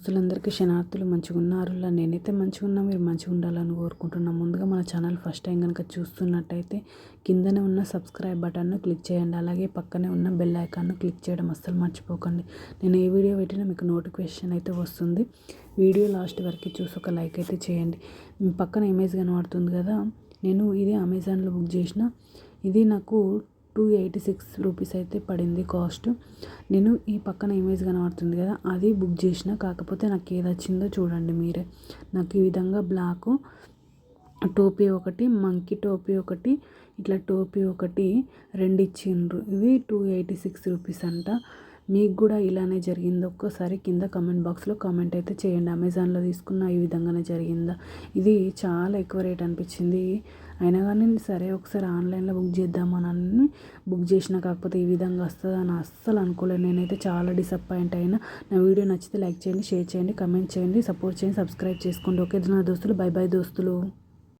అసలందరికీ క్షణార్థులు మంచిగా ఉన్నారు. నేనైతే మంచిగా ఉన్నా మీరు మంచిగా ఉండాలని కోరుకుంటున్నాను ముందుగా మన ఛానల్ ఫస్ట్ టైం కనుక చూస్తున్నట్టయితే కిందనే ఉన్న సబ్స్క్రైబ్ బటన్ను క్లిక్ చేయండి. అలాగే పక్కనే ఉన్న బెల్ ఐకాన్ను క్లిక్ చేయడం అస్సలు మర్చిపోకండి. నేను ఏ వీడియో పెట్టినా మీకు నోటిఫికేషన్ అయితే వస్తుంది. వీడియో లాస్ట్ వరకు చూసి ఒక లైక్ అయితే చేయండి. పక్కన ఇమేజ్ కనబడుతుంది కదా? నేను ఇది అమెజాన్లో బుక్ చేసిన. ఇది నాకు టూ ఎయిటీ సిక్స్ రూపీస్ అయితే పడింది కాస్ట్. నేను ఈ పక్కన ఇమేజ్ కనబడుతుంది కదా అది బుక్ చేసిన కాకపోతే నాకు ఏది వచ్చిందో చూడండి మీరే. నాకు ఈ విధంగా బ్లాక్ టోపీ ఒకటి మంకీ టోపీ ఒకటి ఇట్లా టోపీ ఒకటి రెండు ఇచ్చిండ్రు. ఇవి టూ ఎయిటీ సిక్స్ రూపీస్ అంట. మీకు కూడా ఇలానే జరిగింది? ఒక్కసారి కింద కమెంట్ బాక్స్లో కామెంట్ అయితే చేయండి. అమెజాన్లో తీసుకున్న ఈ విధంగానే జరిగిందా? ఇది చాలా ఎక్కువ రేట్ అనిపించింది. అయినా కానీ సరే ఒకసారి ఆన్లైన్లో బుక్ చేద్దామని బుక్ చేసిన కాకపోతే ఈ విధంగా వస్తుందని అస్సలు అనుకోలేదు. నేనైతే చాలా డిసప్పాయింట్ అయినా. నా వీడియో నచ్చితే లైక్ చేయండి షేర్ చేయండి కమెంట్ చేయండి సపోర్ట్ చేయండి సబ్స్క్రైబ్ చేసుకోండి. ఓకే నా దోస్తులు బై బై దోస్తులు.